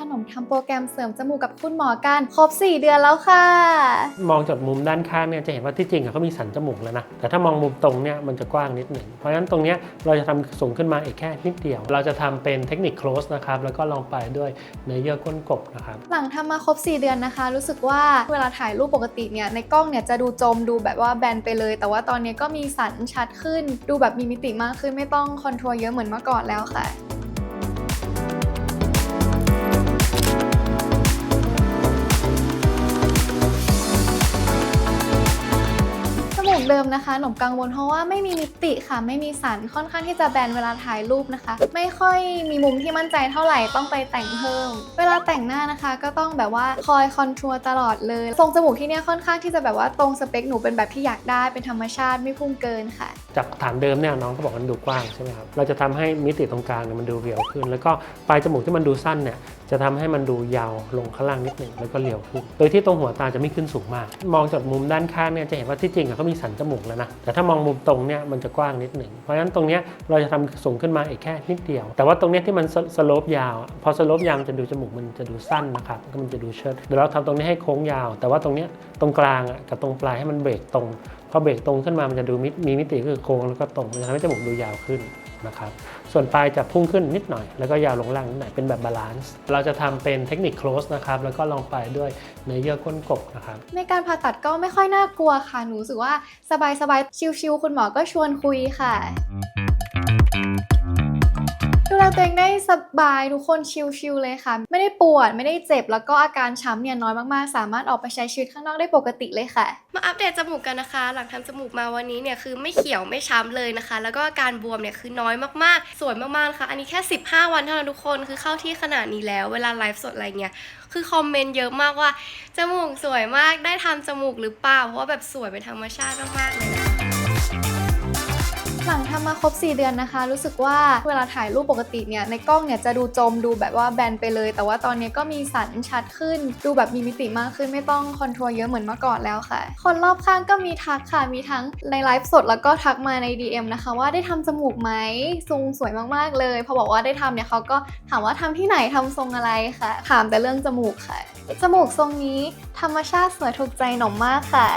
ขนมทำโปรแกรมเสริมจมูกกับคุณหมอกันครบ 4 เดือนแล้วค่ะ มองจากมุมด้านข้างเนี่ยจะเห็นว่าที่จริงอะเขามีสันจมูกแล้วนะ แต่ถ้ามองมุมตรงเนี่ยมันจะกว้างนิดหนึ่ง เพราะฉะนั้นตรงเนี้ยเราจะทำสูงขึ้นมาอีกแค่นิดเดียว เราจะทำเป็นเทคนิค close นะครับ แล้วก็ลองไปด้วยเนื้อเยื่อก้นกบนะครับ หลังทำมาครบ 4 เดือนนะคะ รู้สึกว่าเวลาถ่ายรูปปกติเนี่ยในกล้องเนี่ยจะดูจมดูแบบว่าแบนไปเลย แต่ว่าตอนนี้ก็มีสันชัดขึ้น ดูแบบมีมิติมากขึ้นไม่ต้องคอนทัวร์เยอะเหมือนเมื่อก่อนแล้วค่ะ ดิมนะคะหนมกังวลเพราะว่าไม่มีมิติค่ะไม่มีสันค่อนข้างที่จะแบนเวลาถ่ายรูปนะคะ ไม่ค่อยมีมุมที่มั่นใจเท่าไหร่ต้องไปแต่งเพิ่ม เวลาแต่งหน้านะคะ ก็ต้องแบบว่าคอยคอนทัวร์ตลอดเลยทรงจมูกที่เนี่ยค่อนข้างที่จะแบบว่าตรงสเปคหนูเป็นแบบที่อยากได้เป็นธรรมชาติไม่พุ่งเกินค่ะ จากฐานเดิมเนี่ยน้องเขาบอกมันดูกว้างใช่ไหมครับเราจะทำให้มิติตรงกลางเนี่ยมันดูเรียวขึ้น แล้วก็ปลายจมูกที่มันดูสั้นเนี่ยจะทำให้มันดูยาวลงข้างล่างนิดหนึ่งแล้วก็เรียวขึ้น โดยที่ตรงหัวตาจะไม่ขึ้นสูงมาก มองจากมุมด้านข้างเนี่ยจะเห็นว่าที่จริงอะเขามีสันจมูกแล้วนะแต่ถ้ามองมุมตรงเนี่ยมันจะกว้างนิดหนึ่งเพราะฉะนั้นตรงเนี้ยเราจะทำสูงขึ้นมาอีกแค่นิดเดียว แต่ว่าตรงเนี้ยที่มันสโลปยาว พอสโลปยาวจะดูจมูกมันจะดูสั้นนะครับก็มันจะดูเชิดเดี๋ยวเราทำตรงนี้ให้โค้งยาว แต่ว่าตรงเนี้ย ตรงกลางกับตรงปลายให้มันเบรกตรงพอเบรกตรงขึ้นมามันจะดูมีมิติคือโค้งแล้วก็ตรงมันจะทำให้จมูกดูยาวขึ้นนะครับส่วนปลายจะพุ่งขึ้นนิดหน่อย แล้วก็ยาวลงล่างนิดหน่อยเป็นแบบบาลานซ์เราจะทำเป็นเทคนิค close นะครับแล้วก็ลองไปด้วยเนื้อเยื่อก้นกบนะครับในการผ่าตัดก็ไม่ค่อยน่ากลัวค่ะหนูรู้สึกว่าสบายๆชิลๆคุณหมอก็ชวนคุยค่ะ ตัวเองได้สบายทุกคนชิลๆเลยค่ะ ไม่ได้ปวดไม่ได้เจ็บแล้วก็อาการช้ำเนี่ยน้อยมากๆ สามารถออกไปใช้ชีวิตข้างนอกได้ปกติเลยค่ะ มาอัปเดตจมูกกันนะคะ หลังทำจมูกมาวันนี้เนี่ยคือไม่เขียวไม่ช้ำเลยนะคะ แล้วก็อาการบวมเนี่ยคือน้อยมากๆ สวยมากๆนะคะอันนี้แค่ 15 วันเท่านั้นทุกคนคือเข้าที่ขนาดนี้แล้ว เวลาไลฟ์สดอะไรเงี้ยคือคอมเมนต์เยอะมากว่าจมูกสวยมากได้ทำจมูกหรือเปล่าเพราะว่าแบบสวยเป็นธรรมชาติมากๆเลยนะ หลังทำมาครบ 4 เดือนนะคะ รู้สึกว่าเวลาถ่ายรูปปกติเนี่ยในกล้องเนี่ยจะดูจมดูแบบว่าแบนไปเลย แต่ว่าตอนนี้ก็มีสันชัดขึ้น ดูแบบมีมิติมากขึ้นไม่ต้องคอนโทร์เยอะเหมือนเมื่อก่อนแล้วค่ะ คนรอบข้างก็มีทักค่ะมีทั้งในไลฟ์สดแล้วก็ทักมาใน DM นะคะ ว่าได้ทำจมูกไหมทรงสวยมากๆเลยพอบอกว่าได้ทำเนี่ยเขาก็ถามว่าทำที่ไหนทำทรงอะไรค่ะถามแต่เรื่องจมูกค่ะ จมูกทรงนี้ธรรมชาติสวยถูกใจหนมมากค่ะ